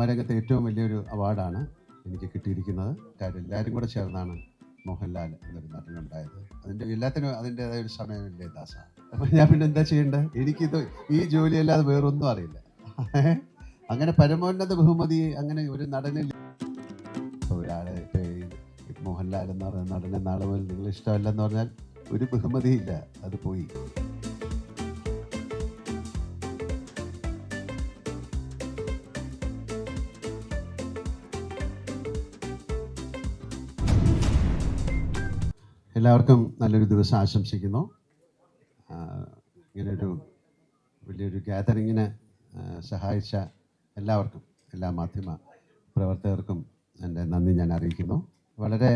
Cinema ഏറ്റവും വലിയൊരു അവാർഡാണ് എനിക്ക് കിട്ടിയിരിക്കുന്നത്. കാര്യം എല്ലാവരും കൂടെ ചേർന്നാണ് മോഹൻലാൽ എന്നൊരു നടനുണ്ടായത് അതിന്റെ എല്ലാത്തിനും അതിന്റെതായ ഒരു സമയമില്ലേ ദാസ? അപ്പം ഞാൻ പിന്നെ എന്താ ചെയ്യേണ്ടത് എനിക്കിത് ഈ ജോലിയല്ലാതെ വേറൊന്നും അറിയില്ല. അങ്ങനെ പരമോന്നത ബഹുമതി അങ്ങനെ ഒരു നടനിൽ ഒരാളെ മോഹൻലാൽ എന്ന് പറയുന്ന നടനെ നാളെ മുതൽ നിങ്ങൾ ഇഷ്ടമല്ലെന്ന് പറഞ്ഞാൽ ഒരു ബഹുമതിയില്ല. അത് പോയി. എല്ലാവർക്കും നല്ലൊരു ദിവസം ആശംസിക്കുന്നു. ഇങ്ങനൊരു വലിയൊരു ഗ്യാതറിങ്ങിന് സഹായിച്ച എല്ലാവർക്കും എല്ലാ മാധ്യമ പ്രവർത്തകർക്കും എന്റെ നന്ദി ഞാൻ അറിയിക്കുന്നു. വളരെ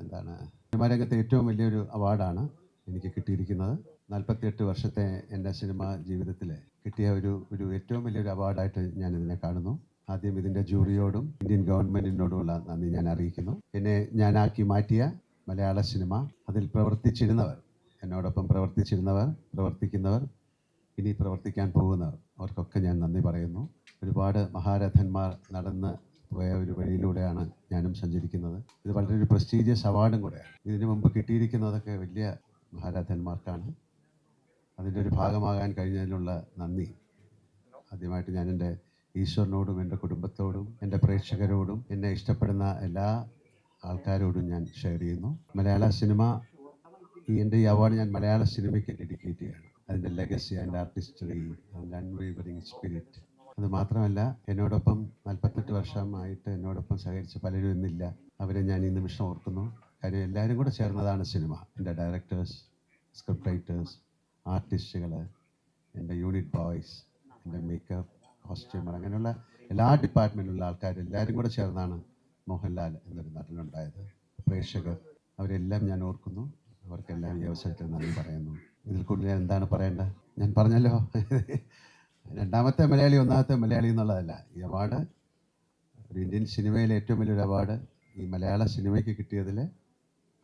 എന്താണ് സിനിമാ രംഗത്തെ ഏറ്റവും വലിയൊരു അവാർഡാണ് എനിക്ക് കിട്ടിയിരിക്കുന്നത്. നാൽപ്പത്തിയെട്ട് വർഷത്തെ എന്റെ സിനിമാ ജീവിതത്തിൽ കിട്ടിയ ഒരു ഒരു ഏറ്റവും വലിയൊരു അവാർഡായിട്ട് ഞാൻ ഇതിനെ കാണുന്നു. ആദ്യം ഇതിന്റെ ജൂറിയോടും ഇന്ത്യൻ ഗവൺമെന്റിനോടുമുള്ള നന്ദി ഞാൻ അറിയിക്കുന്നു. എന്നെ ഞാനാക്കി മാറ്റിയ മലയാള സിനിമ അതിൽ പ്രവർത്തിച്ചിരുന്നവർ എന്നോടൊപ്പം പ്രവർത്തിച്ചിരുന്നവർ പ്രവർത്തിക്കുന്നവർ ഇനി പ്രവർത്തിക്കാൻ പോകുന്നവർ അവർക്കൊക്കെ ഞാൻ നന്ദി പറയുന്നു. ഒരുപാട് മഹാരഥന്മാർ നടന്ന് പോയ ഒരു വഴിയിലൂടെയാണ് ഞാനും സഞ്ചരിക്കുന്നത്. ഇത് വളരെ ഒരു പ്രസ്റ്റീജിയസ് അവാർഡും കൂടെയാണ്. ഇതിനു മുമ്പ് കിട്ടിയിരിക്കുന്നതൊക്കെ വലിയ മഹാരഥന്മാർക്കാണ്. അതിന്റെ ഒരു ഭാഗമാകാൻ കഴിഞ്ഞതിനുള്ള നന്ദി. ആദ്യമായിട്ട് ഞാൻ എന്റെ ഈശ്വരനോടും എന്റെ കുടുംബത്തോടും എന്റെ പ്രേക്ഷകരോടും എന്നെ ഇഷ്ടപ്പെടുന്ന എല്ലാ ആൾക്കാരോടും ഞാൻ ഷെയർ ചെയ്യുന്നു. മലയാള സിനിമ ഈ എന്റെ ഈ അവാർഡ് ഞാൻ മലയാള സിനിമയ്ക്ക് ഡെഡിക്കേറ്റ് ചെയ്യാണ് അതിന്റെ ലെഗസി അതിന്റെ ആർട്ടിസ്റ്ററി അതിന്റെ അൺവേവറിങ് സ്പിരിറ്റ് അത് മാത്രമല്ല എന്നോടൊപ്പം നാൽപ്പത്തെട്ട് വർഷമായിട്ട് എന്നോടൊപ്പം സഹകരിച്ച പലരും ഇന്നില്ല. അവരെ ഞാൻ ഈ നിമിഷം ഓർക്കുന്നു. കാര്യം എല്ലാവരും കൂടെ ചേർന്നതാണ് സിനിമ എന്റെ ഡയറക്ടേഴ്സ് സ്ക്രിപ്റ്റ് റൈറ്റേഴ്സ് ആർട്ടിസ്റ്റുകൾ എന്റെ യൂണിറ്റ് ബോയ്സ് എന്റെ മേക്കപ്പ് കോസ്റ്റ്യൂമർ അങ്ങനെയുള്ള എല്ലാ ഡിപ്പാർട്ട്മെന്റിലുള്ള ആൾക്കാർ എല്ലാവരും കൂടെ ചേർന്നാണ് മോഹൻലാൽ എന്നൊരു നടനുണ്ടായത്. പ്രേക്ഷകർ അവരെല്ലാം ഞാൻ ഓർക്കുന്നു. അവർക്കെല്ലാം ഈ അവസരത്തിൽ നന്ദി പറയുന്നു. ഇതിൽ കൂടുതൽ എന്താണ് പറയേണ്ടത്? ഞാൻ പറഞ്ഞല്ലോ. രണ്ടാമത്തെ മലയാളി ഒന്നാമത്തെ മലയാളി എന്നുള്ളതല്ല. ഈ അവാർഡ് ഒരു ഇന്ത്യൻ സിനിമയിലെ ഏറ്റവും വലിയൊരു അവാർഡ് ഈ മലയാള സിനിമയ്ക്ക് കിട്ടിയതിൽ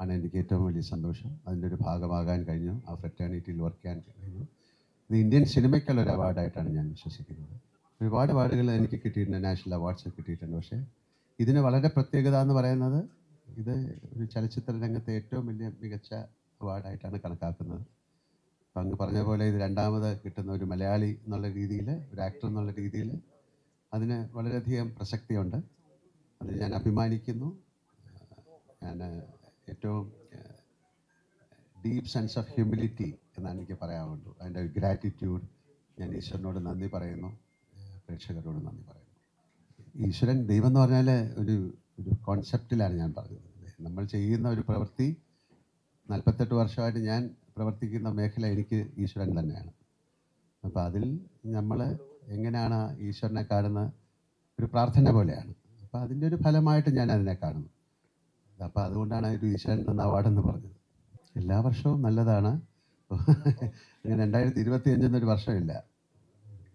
ആണ് എനിക്ക് ഏറ്റവും വലിയ സന്തോഷം. അതിന്റെ ഒരു ഭാഗമാകാൻ കഴിഞ്ഞു. ആ ഫ്രറ്റേണിറ്റിയിൽ വർക്ക് ചെയ്യാൻ കഴിഞ്ഞു. ഇത് ഇന്ത്യൻ സിനിമയ്ക്കുള്ള ഒരു അവാർഡായിട്ടാണ് ഞാൻ വിശ്വസിക്കുന്നത്. ഒരുപാട് അവാർഡുകൾ എനിക്ക് കിട്ടിയിട്ടുണ്ട്. നാഷണൽ അവാർഡ്സ് കിട്ടിയിട്ടുണ്ട്. പക്ഷേ ഇതിന് വളരെ പ്രത്യേകത എന്ന് പറയുന്നത് ഇത് ഒരു ചലച്ചിത്ര രംഗത്തെ ഏറ്റവും വലിയ മികച്ച അവാർഡായിട്ടാണ് കണക്കാക്കുന്നത്. അപ്പം അങ്ങ് പറഞ്ഞ പോലെ ഇത് രണ്ടാമത് കിട്ടുന്ന ഒരു മലയാളി എന്നുള്ള രീതിയിൽ ഒരു ആക്ടർ എന്നുള്ള രീതിയിൽ അതിന് വളരെയധികം പ്രസക്തിയുണ്ട്. അത് ഞാൻ അഭിമാനിക്കുന്നു. ഞാൻ ഏറ്റവും ഡീപ്പ് സെൻസ് ഓഫ് ഹ്യൂമിലിറ്റി എന്നാണ് എനിക്ക് പറയാവുള്ളൂ അതിന്റെ ഗ്രാറ്റിറ്റ്യൂഡ് ഞാൻ ഈശ്വരനോട് നന്ദി പറയുന്നു. പ്രേക്ഷകരോട് നന്ദി പറയുന്നു. ഈശ്വരൻ ദൈവം എന്ന് പറഞ്ഞാൽ ഒരു ഒരു കോൺസെപ്റ്റിലാണ് ഞാൻ പറഞ്ഞത്. നമ്മൾ ചെയ്യുന്ന ഒരു പ്രവൃത്തി നാൽപ്പത്തെട്ട് വർഷമായിട്ട് ഞാൻ പ്രവർത്തിക്കുന്ന മേഖല എനിക്ക് ഈശ്വരൻ തന്നെയാണ്. അപ്പോൾ അതിൽ നമ്മൾ എങ്ങനെയാണ് ഈശ്വരനെ കാണുന്ന ഒരു പ്രാർത്ഥന പോലെയാണ്. അപ്പോൾ അതിന്റെ ഒരു ഫലമായിട്ട് ഞാൻ അതിനെ കാണുന്നു. അപ്പോൾ അതുകൊണ്ടാണ് ഒരു ഈശ്വരൻ തന്ന അവാർഡെന്ന് പറഞ്ഞത്. എല്ലാ വർഷവും നല്ലതാണ്. രണ്ടായിരത്തി ഇരുപത്തി അഞ്ചെന്നൊരു വർഷമില്ല.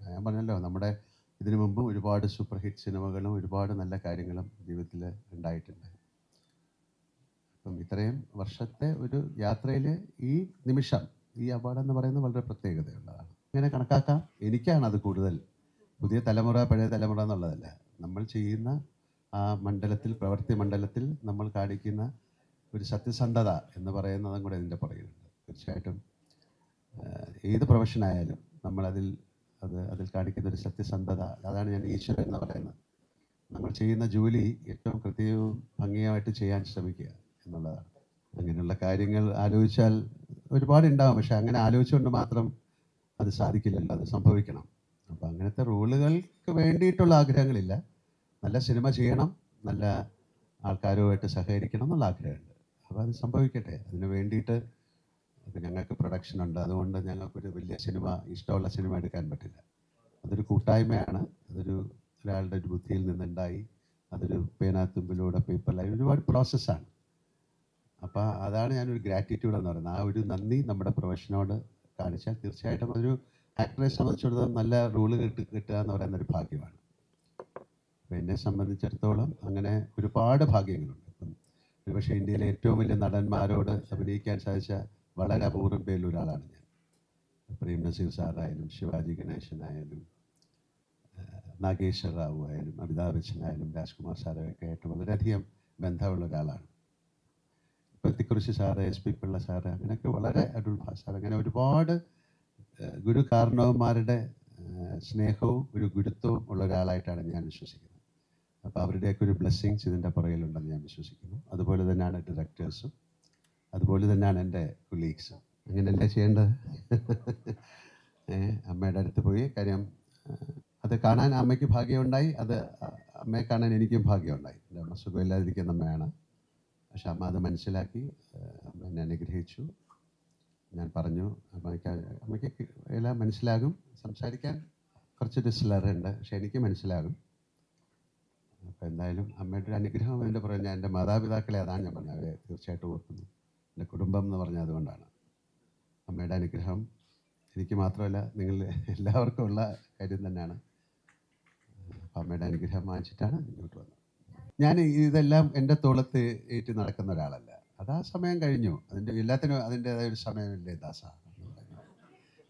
ഞാൻ പറഞ്ഞല്ലോ നമ്മുടെ ഇതിനു മുമ്പും ഒരുപാട് സൂപ്പർ ഹിറ്റ് സിനിമകളും ഒരുപാട് നല്ല കാര്യങ്ങളും ജീവിതത്തിൽ ഉണ്ടായിട്ടുണ്ട്. അപ്പം ഇത്രയും വർഷത്തെ ഒരു യാത്രയിൽ ഈ നിമിഷം ഈ അവാർഡ് എന്ന് പറയുന്നത് വളരെ പ്രത്യേകതയുള്ളതാണ്. ഇങ്ങനെ കണക്കാക്കാം. എനിക്കാണ് അത് കൂടുതൽ. പുതിയ തലമുറ പഴയ തലമുറ എന്നുള്ളതല്ല. നമ്മൾ ചെയ്യുന്ന ആ മണ്ഡലത്തിൽ പ്രവൃത്തി മണ്ഡലത്തിൽ നമ്മൾ കാണിക്കുന്ന ഒരു സത്യസന്ധത എന്ന് പറയുന്നതും കൂടെ ഇതിന്റെ പറയുന്നുണ്ട് തീർച്ചയായിട്ടും ഏത് പ്രൊഫഷനായാലും നമ്മളതിൽ അത് അതിൽ കാണിക്കുന്ന ഒരു സത്യസന്ധത. അതാണ് ഞാൻ ഈശ്വരൻ എന്ന് പറയുന്നത്. നമ്മൾ ചെയ്യുന്ന ജോലി ഏറ്റവും കൃത്യവും ഭംഗിയായിട്ട് ചെയ്യാൻ ശ്രമിക്കുക എന്നുള്ളതാണ്. അങ്ങനെയുള്ള കാര്യങ്ങൾ ആലോചിച്ചാൽ ഒരുപാട് ഉണ്ടാവും പക്ഷെ അങ്ങനെ ആലോചിച്ചുകൊണ്ട് മാത്രം അത് സാധിക്കില്ലല്ലോ. അത് സംഭവിക്കണം. അപ്പോൾ അങ്ങനത്തെ റോളുകൾക്ക് വേണ്ടിയിട്ടുള്ള ആഗ്രഹങ്ങളില്ല. നല്ല സിനിമ ചെയ്യണം. നല്ല ആൾക്കാരുമായിട്ട് സഹകരിക്കണം എന്നുള്ള ആഗ്രഹമുണ്ട്. അപ്പോൾ അത് സംഭവിക്കട്ടെ. അതിന് വേണ്ടിയിട്ട് ഇപ്പം ഞങ്ങൾക്ക് പ്രൊഡക്ഷൻ ഉണ്ട്. അതുകൊണ്ട് ഞങ്ങൾക്കൊരു വലിയ സിനിമ ഇഷ്ടമുള്ള സിനിമ എടുക്കാൻ പറ്റില്ല. അതൊരു കൂട്ടായ്മയാണ്. അതൊരു ഒരാളുടെ ഒരു ബുദ്ധിയിൽ നിന്നുണ്ടായി. അതൊരു പേനാത്തുമ്പിലൂടെ പേപ്പറിലായി ഒരുപാട് പ്രോസസ്സാണ് അപ്പോൾ അതാണ് ഞാനൊരു ഗ്രാറ്റിറ്റ്യൂഡ് എന്ന് പറയുന്നത്. ആ ഒരു നന്ദി നമ്മുടെ പ്രൊഫഷനോട് കാണിച്ചാൽ തീർച്ചയായിട്ടും അതൊരു ആക്ടറെ സംബന്ധിച്ചിടത്തോളം നല്ല റോൾ കിട്ടി കിട്ടുക എന്ന് പറയുന്ന ഒരു ഭാഗ്യമാണ്. അപ്പോൾ എന്നെ സംബന്ധിച്ചിടത്തോളം അങ്ങനെ ഒരുപാട് ഭാഗ്യങ്ങളുണ്ട്. ഇപ്പം ഒരുപക്ഷെ ഇന്ത്യയിലെ ഏറ്റവും വലിയ നടന്മാരോട് അഭിനയിക്കാൻ സാധിച്ച വളരെ അപൂർവം പേരിൽ ഒരാളാണ് ഞാൻ. പ്രേം നസീർ സാറായാലും ശിവാജി ഗണേശനായാലും നാഗേശ്വർ റാവു ആയാലും അമിതാഭ് ബച്ചനായാലും രാജ്കുമാർ സാറൊക്കെ ആയിട്ട് വളരെയധികം ബന്ധമുള്ള ഒരാളാണ്. പ്രത്യേകിച്ച് sir S P Pillai sir അങ്ങനെയൊക്കെ വളരെ ഭാഷ. സാർ അങ്ങനെ ഒരുപാട് ഗുരു കാരണവന്മാരുടെ സ്നേഹവും ഒരു ഗുരുത്വവും ഉള്ള ഒരാളായിട്ടാണ് ഞാൻ വിശ്വസിക്കുന്നത്. അപ്പോൾ അവരുടെയൊക്കെ ഒരു ബ്ലെസ്സിങ്സ് ഇതിന്റെ പുറകിലുണ്ടെന്ന് ഞാൻ വിശ്വസിക്കുന്നു. അതുപോലെ തന്നെയാണ് ഡയറക്ടേഴ്സും. അതുപോലെ തന്നെയാണ് എന്റെ കൊളീഗ്സ് അങ്ങനെയല്ലേ ചെയ്യേണ്ടത്? അമ്മയുടെ അടുത്ത് പോയി കാര്യം അത് കാണാൻ അമ്മയ്ക്ക് ഭാഗ്യമുണ്ടായി അത് അമ്മയെ കാണാൻ എനിക്കും ഭാഗ്യമുണ്ടായി. എന്റെ അമ്മ സുഖമില്ലാതിരിക്കുന്ന അമ്മയാണ്. പക്ഷെ അമ്മ അത് മനസ്സിലാക്കി അമ്മ എന്നെ അനുഗ്രഹിച്ചു. ഞാൻ പറഞ്ഞു അമ്മയ്ക്ക് അമ്മയ്ക്ക് എല്ലാം മനസ്സിലാകും. സംസാരിക്കാൻ കുറച്ച് ഡിസ്ലറുണ്ട് പക്ഷെ എനിക്ക് മനസ്സിലാകും. അപ്പോൾ എന്തായാലും അമ്മയുടെ ഒരു അനുഗ്രഹം എന്റെ പുറകെ ഞാൻ എന്റെ മാതാപിതാക്കളെ അതാണ് ഞാൻ പറഞ്ഞത് അവരെ തീർച്ചയായിട്ടും ഓർക്കുന്നു. എന്റെ കുടുംബം എന്ന് പറഞ്ഞാൽ അതുകൊണ്ടാണ്. അമ്മയുടെ അനുഗ്രഹം. എനിക്ക് മാത്രമല്ല നിങ്ങൾ എല്ലാവർക്കും ഉള്ള കാര്യം തന്നെയാണ്. അമ്മയുടെ അനുഗ്രഹം വാങ്ങിച്ചിട്ടാണ് ഇങ്ങോട്ട് വന്നത്. ഞാൻ ഇതെല്ലാം എന്റെ തോളത്ത് ഏറ്റ് നടക്കുന്ന ഒരാളല്ല. അത് ആ സമയം കഴിഞ്ഞു. അതിന്റെ എല്ലാത്തിനും അതിന്റെതായ ഒരു സമയമില്ലേ ദാസ?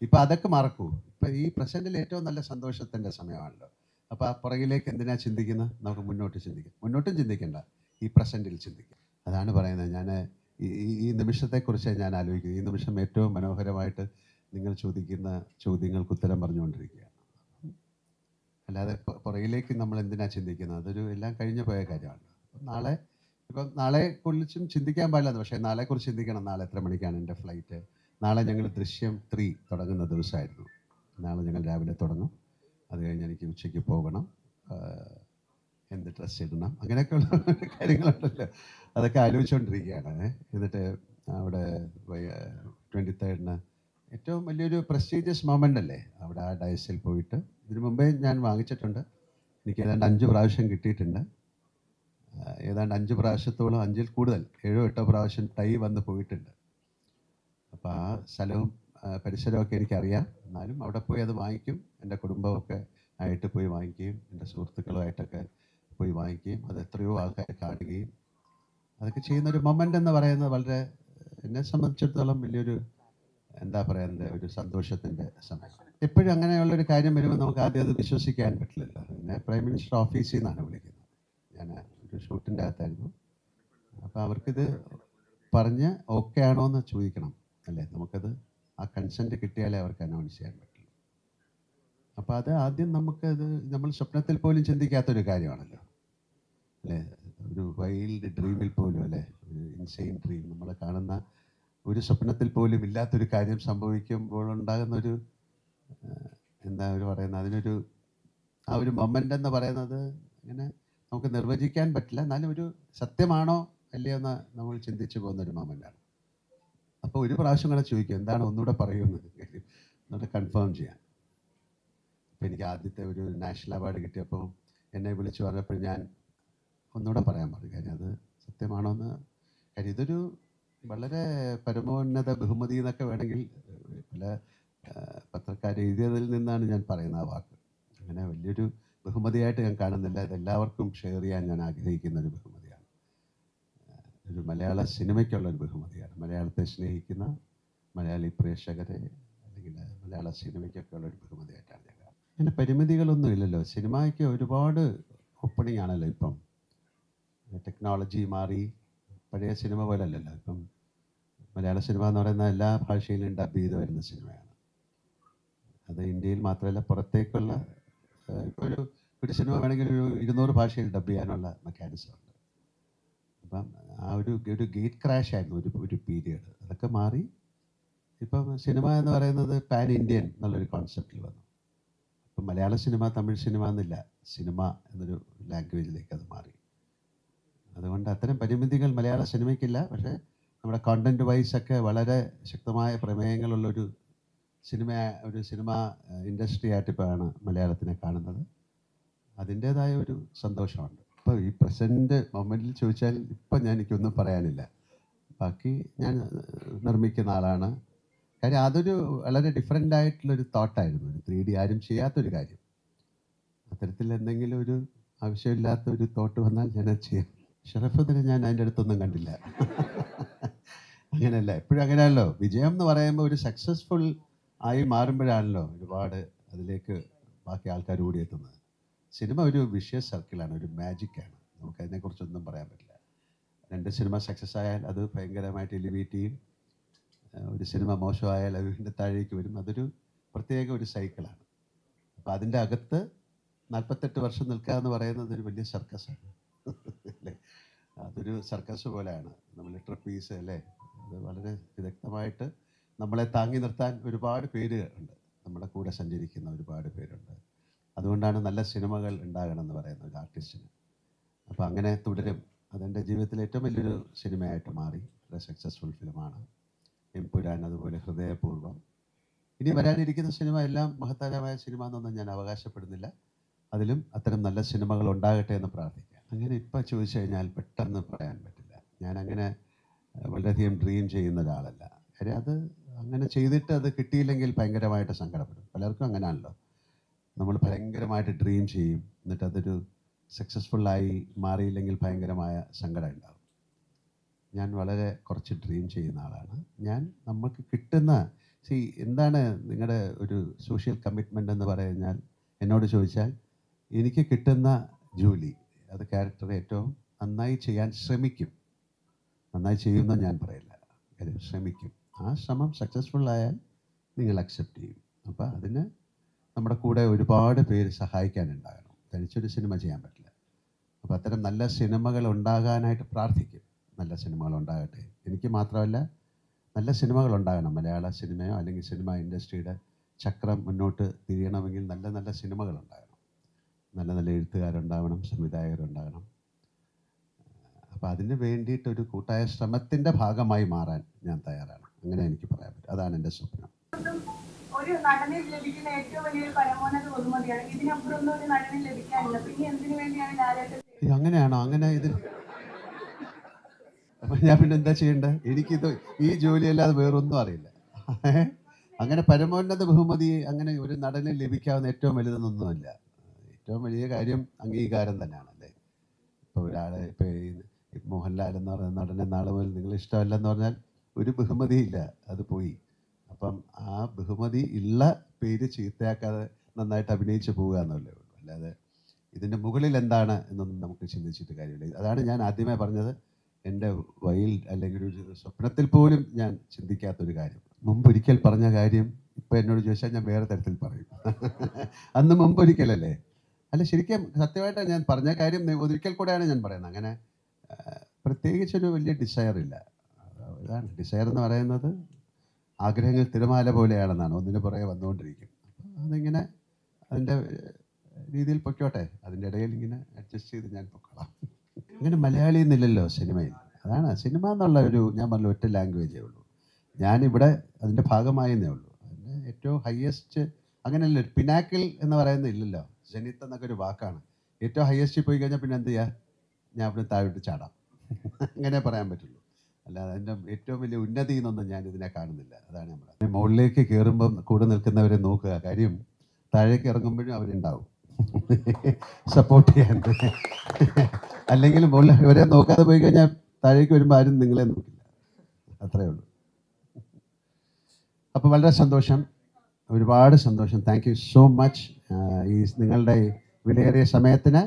ഇപ്പം അതൊക്കെ മറക്കൂ. ഇപ്പം ഈ പ്രസന്റിൽ ഏറ്റവും നല്ല സന്തോഷത്തിന്റെ സമയമാണല്ലോ. അപ്പോൾ ആ പുറകിലേക്ക് എന്തിനാ ചിന്തിക്കുന്നത്? നമുക്ക് മുന്നോട്ട് ചിന്തിക്കാം. മുന്നോട്ടും ചിന്തിക്കേണ്ട. ഈ പ്രസന്റിൽ ചിന്തിക്കാം. അതാണ് പറയുന്നത്. ഞാൻ ഈ ഈ- നിമിഷത്തെക്കുറിച്ച് ഞാൻ ആലോചിക്കുന്നത് ഈ നിമിഷം ഏറ്റവും മനോഹരമായിട്ട് നിങ്ങൾ ചോദിക്കുന്ന ചോദ്യങ്ങൾക്ക് ഉത്തരം പറഞ്ഞുകൊണ്ടിരിക്കുകയാണ്. അല്ലാതെ പുറകിലേക്ക് നമ്മൾ എന്തിനാ ചിന്തിക്കുന്നത്? അതൊരു എല്ലാം കഴിഞ്ഞു പോയ കാര്യമാണ്. നാളെ ഇപ്പം നാളെ കുറിച്ചും ചിന്തിക്കാൻ പാടില്ല പക്ഷേ നാളെക്കുറിച്ച് ചിന്തിക്കണം. നാളെ എത്ര മണിക്കാണ് എന്റെ ഫ്ലൈറ്റ് നാളെ ഞങ്ങൾ ദൃശ്യം ത്രീ തുടങ്ങുന്ന ദിവസമായിരുന്നു. നാളെ ഞങ്ങൾ രാവിലെ തുടങ്ങും. അത് കഴിഞ്ഞ് എനിക്ക് ഉച്ചയ്ക്ക് പോകണം. എന്ത് ഡ്രസ്സ് ഇടണം? അങ്ങനെയൊക്കെയുള്ള കാര്യങ്ങളുണ്ടല്ലോ. അതൊക്കെ ആലോചിച്ചുകൊണ്ടിരിക്കുകയാണ് എന്നിട്ട് അവിടെ ട്വന്റി തേർഡിന് ഏറ്റവും വലിയൊരു പ്രസ്റ്റീജിയസ് മൊമെന്റ് അല്ലേ? അവിടെ ആ ഡയസിൽ പോയിട്ട്. ഇതിനു മുമ്പേ ഞാൻ വാങ്ങിച്ചിട്ടുണ്ട്. എനിക്ക് ഏതാണ്ട് അഞ്ച് പ്രാവശ്യം കിട്ടിയിട്ടുണ്ട്. ഏതാണ്ട് അഞ്ച് പ്രാവശ്യത്തോളം അഞ്ചിൽ കൂടുതൽ ഏഴോ എട്ടോ പ്രാവശ്യം തൈ വന്ന് പോയിട്ടുണ്ട്. അപ്പോൾ ആ സ്ഥലവും പരിസരമൊക്കെ എനിക്കറിയാം. എന്നാലും അവിടെ പോയി അത് വാങ്ങിക്കും. എന്റെ കുടുംബമൊക്കെ ആയിട്ട് പോയി വാങ്ങിക്കുകയും എന്റെ സുഹൃത്തുക്കളുമായിട്ടൊക്കെ പോയി വാങ്ങിക്കുകയും അത് എത്രയോ ആൾക്കാരെ കാണുകയും അതൊക്കെ ചെയ്യുന്ന ഒരു മൊമെന്റ് എന്ന് പറയുന്നത് വളരെ എന്നെ സംബന്ധിച്ചിടത്തോളം വലിയൊരു എന്താ പറയുന്നത് ഒരു സന്തോഷത്തിന്റെ സമയം എപ്പോഴും അങ്ങനെയുള്ളൊരു കാര്യം വരുമ്പോൾ നമുക്ക് ആദ്യം അത് വിശ്വസിക്കാൻ പറ്റില്ലല്ലോ. എന്നെ പ്രൈം മിനിസ്റ്റർ ഓഫീസിൽ നിന്നാണ് വിളിക്കുന്നത്. ഞാൻ ഒരു ഷൂട്ടിന്റെ അകത്തായിരുന്നു. അപ്പോൾ അവർക്കിത് പറഞ്ഞ് ഓക്കെ ആണോ എന്ന് ചോദിക്കണം അല്ലേ? നമുക്കത് ആ കൺസെന്റ് കിട്ടിയാലേ അവർക്ക് അനൗൺസ് ചെയ്യാൻ പറ്റുള്ളൂ. അപ്പോൾ അത് ആദ്യം നമുക്കത് നമ്മൾ സ്വപ്നത്തിൽ പോലും ചിന്തിക്കാത്തൊരു കാര്യമാണല്ലോ. അല്ലേ? ഒരു വൈൽഡ് ഡ്രീമിൽ പോലും അല്ലേ? ഒരു ഇൻസെയിൻ ഡ്രീം നമ്മൾ കാണുന്ന ഒരു സ്വപ്നത്തിൽ പോലും ഇല്ലാത്തൊരു കാര്യം സംഭവിക്കുമ്പോൾ ഉണ്ടാകുന്ന ഒരു എന്താ അവർ പറയുന്നത്? അതിനൊരു ആ ഒരു മൊമെന്റ് എന്ന് പറയുന്നത് ഇങ്ങനെ നമുക്ക് നിർവചിക്കാൻ പറ്റില്ല. എന്നാലും ഒരു സത്യമാണോ അല്ലയോ എന്ന് നമ്മൾ ചിന്തിച്ചു പോകുന്ന ഒരു മൊമെന്റാണ് അപ്പോൾ ഒരു പ്രാവശ്യം കൂടെ ചോദിക്കും. എന്താണ് ഒന്നുകൂടെ പറയുമെന്ന്. എന്നിട്ട് കൺഫേം ചെയ്യാൻ അപ്പോൾ എനിക്ക് ആദ്യത്തെ ഒരു നാഷണൽ അവാർഡ് കിട്ടിയപ്പോൾ എന്നെ വിളിച്ചു പറഞ്ഞപ്പോൾ ഞാൻ ഒന്നുകൂടെ പറയാൻ പറഞ്ഞു കാര്യം. അത് സത്യമാണോ എന്ന് കാര്യം. ഇതൊരു വളരെ പരമോന്നത ബഹുമതി എന്നൊക്കെ വേണമെങ്കിൽ പല എഴുതിയതിൽ നിന്നാണ് ഞാൻ പറയുന്ന ആ വാക്ക്. അങ്ങനെ വലിയൊരു ബഹുമതിയായിട്ട് ഞാൻ കാണുന്നില്ല. ഇതെല്ലാവർക്കും ഷെയർ ചെയ്യാൻ ഞാൻ ആഗ്രഹിക്കുന്ന ഒരു ബഹുമതിയാണ്. ഒരു മലയാള സിനിമയ്ക്കുള്ള ഒരു ബഹുമതിയാണ്. മലയാളത്തെ സ്നേഹിക്കുന്ന മലയാളി പ്രേക്ഷകരെ അല്ലെങ്കിൽ മലയാള സിനിമയ്ക്കൊക്കെ ഉള്ള ഒരു ബഹുമതിയായിട്ടാണ് ഞാൻ അങ്ങനെ പരിമിതികളൊന്നും ഇല്ലല്ലോ. സിനിമയ്ക്ക് ഒരുപാട് ഓപ്പണിംഗ് ആണല്ലോ ഇപ്പം. ടെക്നോളജി മാറി. പഴയ സിനിമ പോലെ അല്ലല്ലോ ഇപ്പം മലയാള സിനിമ എന്ന് പറയുന്ന എല്ലാ ഭാഷയിലും ഡബ് ചെയ്ത് വരുന്ന സിനിമയാണ് അത് ഇന്ത്യയിൽ മാത്രമല്ല പുറത്തേക്കുള്ള ഒരു ഒരു സിനിമ വേണമെങ്കിൽ ഒരു ഇരുന്നൂറ് ഭാഷയിൽ ഡബ് ചെയ്യാനുള്ള മെക്കാനിസം ഉണ്ട്. അപ്പം ആ ഒരു ഒരു ഗേറ്റ് ക്രാഷ് ആയിരുന്നു ഒരു ഒരു പീരിയഡ് അതൊക്കെ മാറി. ഇപ്പം സിനിമ എന്ന് പറയുന്നത് പാൻ ഇന്ത്യൻ എന്നുള്ളൊരു കോൺസെപ്റ്റിൽ വന്നു. ഇപ്പം മലയാള സിനിമ തമിഴ് സിനിമ എന്നില്ല. സിനിമ എന്നൊരു ലാംഗ്വേജിലേക്ക് അത് മാറി. അതുകൊണ്ട് അത്തരം പരിമിതികൾ മലയാള സിനിമയ്ക്കില്ല. പക്ഷേ നമ്മുടെ കണ്ടന്റ് വൈസ് ഒക്കെ വളരെ ശക്തമായ പ്രമേയങ്ങളുള്ളൊരു സിനിമ ഒരു സിനിമ ഇൻഡസ്ട്രി ആയിട്ട് ഇപ്പോഴാണ് മലയാളത്തിനെ കാണുന്നത്. അതിന്റേതായ ഒരു സന്തോഷമുണ്ട്. ഇപ്പോൾ ഈ പ്രസന്റ് മൊമെന്റിൽ ചോദിച്ചാൽ ഇപ്പം ഞാൻ എനിക്കൊന്നും പറയാനില്ല. ബാക്കി ഞാൻ നിർമ്മിക്കുന്ന ആളാണ്. കാര്യം അതൊരു വളരെ ഡിഫറെന്റ് ആയിട്ടുള്ളൊരു തോട്ടായിരുന്നു ഒരു ത്രീ ഡി ആരും ചെയ്യാത്തൊരു കാര്യം. അത്തരത്തിൽ എന്തെങ്കിലും ഒരു ആവശ്യമില്ലാത്ത ഒരു തോട്ട് വന്നാൽ ഞാൻ അത് ചെയ്യാം. ഷറഫുദ്ദിനെ ഞാൻ അതിന്റെ അടുത്തൊന്നും കണ്ടില്ല. അങ്ങനെയല്ല എപ്പോഴും അങ്ങനെയല്ലോ വിജയം എന്ന് പറയുമ്പോൾ ഒരു സക്സസ്ഫുൾ ആയി മാറുമ്പോഴാണല്ലോ ഒരുപാട് അതിലേക്ക് ബാക്കി ആൾക്കാർ കൂടി എത്തുന്നത്. സിനിമ ഒരു വിഷയ സർക്കിളാണ് ഒരു മാജിക്കാണ് നമുക്ക് അതിനെക്കുറിച്ചൊന്നും പറയാൻ പറ്റില്ല. രണ്ട് സിനിമ സക്സസ് ആയാൽ അത് ഭയങ്കരമായിട്ട് എലിവേറ്റ് ചെയ്യും. ഒരു സിനിമ മോശമായാൽ അത് വീണ്ടും താഴേക്ക് വരും. അതൊരു പ്രത്യേക ഒരു സൈക്കിളാണ് അപ്പോൾ അതിന്റെ അകത്ത് നാൽപ്പത്തെട്ട് വർഷം നിൽക്കുക എന്ന് പറയുന്നത് ഒരു വലിയ സർക്കസാണ് അല്ലേ അതൊരു സർക്കസ് പോലെയാണ്. നമ്മൾ ട്രപ്പീസ് അല്ലേ? അത് വളരെ വിദഗ്ധമായിട്ട് നമ്മളെ താങ്ങി നിർത്താൻ ഒരുപാട് പേര് ഉണ്ട്. നമ്മുടെ കൂടെ സഞ്ചരിക്കുന്ന ഒരുപാട് പേരുണ്ട്. അതുകൊണ്ടാണ് നല്ല സിനിമകൾ ഉണ്ടാകണം എന്ന് പറയുന്നത് ആർട്ടിസ്റ്റിന് അപ്പോൾ അങ്ങനെ തുടരും. അതെന്റെ ജീവിതത്തിലെ ഏറ്റവും വലിയൊരു സിനിമയായിട്ട് മാറി. വളരെ സക്സസ്ഫുൾ ഫിലിമാണ് എംപുരാൻ അതുപോലെ ഹൃദയപൂർവം ഇനി വരാനിരിക്കുന്ന സിനിമ എല്ലാം മഹത്തരമായ സിനിമ എന്നൊന്നും ഞാൻ അവകാശപ്പെടുന്നില്ല. അതിലും അത്തരം നല്ല സിനിമകൾ ഉണ്ടാകട്ടെ എന്ന് പ്രാർത്ഥിക്കാം. അങ്ങനെ ഇപ്പം ചോദിച്ചു കഴിഞ്ഞാൽ പെട്ടെന്ന് പറയാൻ പറ്റില്ല. ഞാൻ അങ്ങനെ വളരെയധികം ഡ്രീം ചെയ്യുന്ന ഒരാളല്ല. കാര്യം അത് അങ്ങനെ ചെയ്തിട്ട് അത് കിട്ടിയില്ലെങ്കിൽ ഭയങ്കരമായിട്ട് സങ്കടപ്പെടും. പലർക്കും അങ്ങനെയാണല്ലോ നമ്മൾ ഭയങ്കരമായിട്ട് ഡ്രീം ചെയ്യും. എന്നിട്ട് അതൊരു സക്സസ്ഫുള്ളായി മാറിയില്ലെങ്കിൽ ഭയങ്കരമായ സങ്കടം ഉണ്ടാവും. ഞാൻ വളരെ കുറച്ച് ഡ്രീം ചെയ്യുന്ന ആളാണ്. ഞാൻ നമുക്ക് കിട്ടുന്ന സി എന്താണ് നിങ്ങളുടെ ഒരു സോഷ്യൽ കമ്മിറ്റ്മെന്റ് എന്ന് പറഞ്ഞാൽ എന്നോട് ചോദിച്ചാൽ എനിക്ക് കിട്ടുന്ന ജോലി. അത് ക്യാരക്ടർ ഏറ്റവും നന്നായി ചെയ്യാൻ ശ്രമിക്കും. നന്നായി ചെയ്യുമെന്ന് ഞാൻ പറയില്ല. ശ്രമിക്കും. ആ ശ്രമം സക്സസ്ഫുൾ ആയാൽ നിങ്ങൾ അക്സെപ്റ്റ് ചെയ്യും. അപ്പോൾ അതിന് നമ്മുടെ കൂടെ ഒരുപാട് പേര് സഹായിക്കാനുണ്ടാകണം തനിച്ചൊരു സിനിമ ചെയ്യാൻ പറ്റില്ല. അപ്പോൾ അത്തരം നല്ല സിനിമകൾ ഉണ്ടാകാനായിട്ട് പ്രാർത്ഥിക്കും. നല്ല സിനിമകൾ ഉണ്ടാകട്ടെ. എനിക്ക് മാത്രമല്ല നല്ല സിനിമകൾ ഉണ്ടാകണം. മലയാള സിനിമയോ അല്ലെങ്കിൽ സിനിമ ഇൻഡസ്ട്രിയുടെ ചക്രം മുന്നോട്ട് തിരിയണമെങ്കിൽ നല്ല നല്ല സിനിമകൾ ഉണ്ടാകണം. നല്ല നല്ല എഴുത്തുകാരുണ്ടാവണം സംവിധായകരുണ്ടാകണം അപ്പോൾ അതിന് വേണ്ടിയിട്ട് ഒരു കൂട്ടായ ശ്രമത്തിന്റെ ഭാഗമായി മാറാൻ ഞാൻ തയ്യാറാണ്. അങ്ങനെ എനിക്ക് പറയാൻ പറ്റും. അതാണ് എന്റെ സ്വപ്നം. ഒരു നടനിൽ ലഭിക്കുന്ന ഏറ്റവും വലിയൊരു പരമോന്നത ബഹുമതിയാണ്. ഒരു നടനിൽ ലഭിക്കാനില്ല. പിന്നെ എന്തിനു വേണ്ടിയാണ് ലാലേട്ടൻ അയ്യോ, അങ്ങനെയാണോ? അങ്ങനെ ഇത് അപ്പം ഞാൻ പിന്നെ എന്താ ചെയ്യേണ്ടത് എനിക്കിത് ഈ ജോലിയല്ലാതെ വേറൊന്നും അറിയില്ല. അങ്ങനെ പരമോന്നത ബഹുമതി അങ്ങനെ ഒരു നടന് ലഭിക്കാവുന്ന ഏറ്റവും വലുതെന്നൊന്നുമില്ല. ഏറ്റവും വലിയ കാര്യം അംഗീകാരം തന്നെയാണ് അല്ലേ? ഇപ്പോൾ ഒരാളെ ഇപ്പോൾ ഈ മോഹൻലാൽ എന്ന് പറയുന്ന നടനെ നാളെ മുതൽ നിങ്ങൾ ഇഷ്ടമല്ലെന്ന് പറഞ്ഞാൽ ഒരു ബഹുമതിയില്ല അത് പോയി. അപ്പം ആ ബഹുമതി ഉള്ള പേര് ചീത്തയാക്കാതെ നന്നായിട്ട് അഭിനയിച്ച് പോവുക എന്നല്ലേ ഉള്ളൂ. അല്ലാതെ ഇതിന്റെ മുകളിൽ എന്താണ് എന്നൊന്നും നമുക്ക് ചിന്തിച്ചിട്ട് കാര്യമില്ല. അതാണ് ഞാൻ ആദ്യമേ പറഞ്ഞത്. എന്റെ വയിൽ അല്ലെങ്കിൽ ഒരു സ്വപ്നത്തിൽ പോലും ഞാൻ ചിന്തിക്കാത്തൊരു കാര്യം. മുമ്പ് ഒരിക്കൽ പറഞ്ഞ കാര്യം ഇപ്പം എന്നോട് ചോദിച്ചാൽ ഞാൻ വേറെ തരത്തിൽ പറയും. അന്ന് മുമ്പ് ഒരിക്കലല്ലേ അല്ല ശരിക്കും സത്യമായിട്ടാണ് ഞാൻ പറഞ്ഞ കാര്യം ഒരിക്കൽ കൂടെയാണ് ഞാൻ പറയുന്നത്. അങ്ങനെ പ്രത്യേകിച്ചൊരു വലിയ ഡിസയർ ഇല്ല. ഇതാണ് ഡിസയർ എന്ന് പറയുന്നത് ആഗ്രഹങ്ങൾ തിരമാല പോലെയാണെന്നാണ് ഒന്നിനു പുറകെ വന്നുകൊണ്ടിരിക്കും. അതിങ്ങനെ അതിന്റെ രീതിയിൽ പൊയ്ക്കോട്ടെ. അതിന്റെ ഇടയിൽ ഇങ്ങനെ അഡ്ജസ്റ്റ് ചെയ്ത് ഞാൻ പൊക്കോളാം. അങ്ങനെ മലയാളി എന്നില്ലല്ലോ സിനിമയിൽ. അതാണ് സിനിമ എന്നുള്ള ഒരു ഞാൻ പറഞ്ഞ ഒറ്റ ലാംഗ്വേജേ ഉള്ളൂ. ഞാനിവിടെ അതിന്റെ ഭാഗമായെന്നേ ഉള്ളൂ. അതിന്റെ ഏറ്റവും ഹയസ്റ്റ് അങ്ങനെയല്ല പിനാക്കിൾ എന്ന് പറയുന്നത് ഇല്ലല്ലോ. ജനിത്ത് എന്നൊക്കെ ഒരു വാക്കാണ്. ഏറ്റവും ഹയസ്റ്റിൽ പോയി കഴിഞ്ഞാൽ പിന്നെ എന്ത് ചെയ്യുക ഞാൻ അവിടെ താഴോട്ട് ചാടാം. അങ്ങനെ പറയാൻ പറ്റുള്ളൂ. അല്ലാതെ എന്റെ ഏറ്റവും വലിയ ഉന്നതി എന്നൊന്നും ഞാൻ ഇതിനെ കാണുന്നില്ല. അതാണ് പറയുന്നത്. മുകളിലേക്ക് കയറുമ്പം കൂടെ നിൽക്കുന്നവരെ നോക്കുക. കാര്യം താഴേക്ക് ഇറങ്ങുമ്പോഴും അവരുണ്ടാവും. സപ്പോർട്ട് ചെയ്യാൻ. അല്ലെങ്കിൽ മുകളിൽ ഇവരെ നോക്കാതെ പോയി കഴിഞ്ഞാൽ താഴേക്ക് വരുമ്പോൾ ആരും നിങ്ങളെ നോക്കില്ല. അത്രയേ ഉള്ളൂ. അപ്പോൾ വളരെ സന്തോഷം. ഒരുപാട് സന്തോഷം. താങ്ക് യു സോ മച്ച് ഈ നിങ്ങളുടെ വിലയേറിയ സമയത്തിന്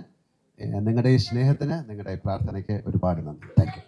നിങ്ങളുടെ ഈ സ്നേഹത്തിന് നിങ്ങളുടെ പ്രാർത്ഥനയ്ക്ക് ഒരുപാട് നന്ദി. Thank you